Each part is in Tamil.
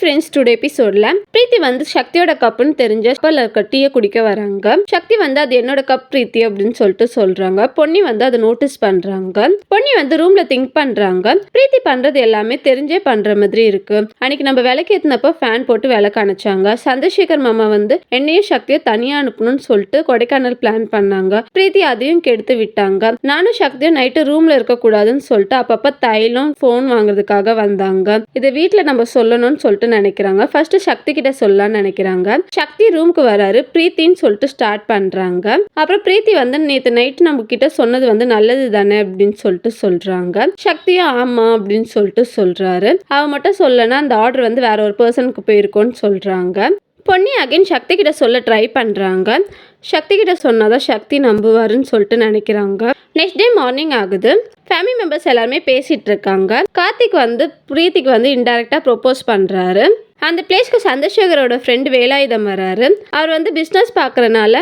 ஃப்ரெண்ட்ஸ் டுடே எபிசோட்ல பிரீத்தி வந்து சக்தியோட கப்புன்னு தெரிஞ்ச கப்பில் இருக்க டீயை குடிக்க வராங்க. சக்தி வந்து அது என்னோட கப் பிரீத்தி அப்படின்னு சொல்லிட்டு சொல்றாங்க. பொன்னி வந்து அதை நோட்டீஸ் பண்றாங்க. பொன்னி வந்து ரூம்ல திங்க் பண்றாங்க. பிரீத்தி பண்றது எல்லாமே தெரிஞ்சே பண்ற மாதிரி இருக்கு. அன்னைக்கு நம்ம விலைக்கு ஏத்தினப்போ ஃபேன் போட்டு விளக்கு அணைச்சாங்க. சந்திரசேகர் மாமா வந்து என்னையும் சக்தியை தனியா அனுப்பணும்னு சொல்லிட்டு கொடைக்கானல் பிளான் பண்ணாங்க. பிரீத்தி அதையும் கெடுத்து விட்டாங்க. நானும் சக்தியும் நைட்டு ரூம்ல இருக்க கூடாதுன்னு சொல்லிட்டு அப்பப்ப தைலம் ஃபோன் வாங்குறதுக்காக வந்தாங்க. இதை வீட்டுல நம்ம சொல்லணும்னு சொல்லிட்டு நினைக்கிறாங்க. ஃபர்ஸ்ட் சக்தி கிட்ட சொல்லலாம்னு நினைக்கிறாங்க. சக்தி ரூமுக்கு வராரு. பிரீத்தின்னு சொல்லிட்டு ஸ்டார்ட் பண்றாங்க. அப்புறம் பிரீத்தி வந்து நேற்று நைட் நம்ம கிட்ட சொன்னது வந்து நல்லது தானே அப்படின்னு சொல்லிட்டு சொல்றாங்க. சக்தியா ஆமா அப்படின்னு சொல்லிட்டு சொல்றாரு. அவ மட்டும் சொல்லனா அந்த ஆர்டர் வந்து வேற ஒரு பர்சனுக்கு போயிருக்கோன்னு சொல்றாங்க. பொன்னி அகைன் சக்தி கிட்ட சொல்ல ட்ரை பண்றாங்க. சக்தி கிட்ட சொன்னாதான் சக்தி நம்புவாருன்னு சொல்லிட்டு நினைக்கிறாங்க. நெக்ஸ்ட் டே மார்னிங் ஆகுது. ஃபேமிலி மெம்பர்ஸ் எல்லாருமே பேசிட்டு இருக்காங்க கார்த்திக் வந்து பிரீத்திக்கு வந்து இன்டெரக்டாக ப்ரொப்போஸ் பண்ணுறாரு அந்த பிளேஸ்க்கு சந்திரசேகரோட ஃப்ரெண்டு வேலாயுதம் வராரு. அவர் வந்து பிஸ்னஸ் பார்க்குறனால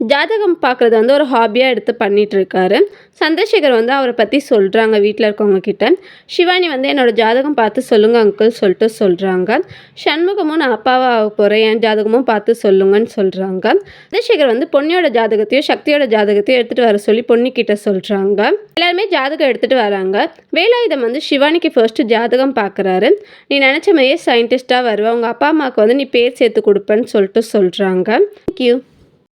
ஜாதகம் பார்க்குறது வந்து ஒரு ஹாபியாக எடுத்து பண்ணிகிட்ருக்காரு இருக்காரு சந்திரசேகர் வந்து அவரை பற்றி சொல்கிறாங்க வீட்டில் இருக்கவங்க கிட்ட. சிவானி வந்து என்னோட ஜாதகம் பார்த்து சொல்லுங்கள் அங்கிள் சொல்லிட்டு சொல்கிறாங்க சண்முகமும் நான் அப்பாவாக ஆக போகிறேன் என் ஜாதகமும் பார்த்து சொல்லுங்கன்னு சொல்கிறாங்க சந்திரசேகர் வந்து பொன்னியோட ஜாதகத்தையும் சக்தியோட ஜாதகத்தையும் எடுத்துகிட்டு வர சொல்லி பொன்னி சொல்கிறாங்க எல்லாருமே ஜாதகம் எடுத்துகிட்டு வராங்க. வேலாயுதம் வந்து சிவானிக்கு ஃபர்ஸ்ட் ஜாதகம் பார்க்குறாரு. நீ நினச்ச மாதிரியே சயின்டிஸ்ட்டாக வருவேன் உங்கள் அப்பா அம்மாவுக்கு வந்து நீ பேர் சேர்த்து கொடுப்பேன்னு சொல்லிட்டு சொல்கிறாங்க தேங்க்யூ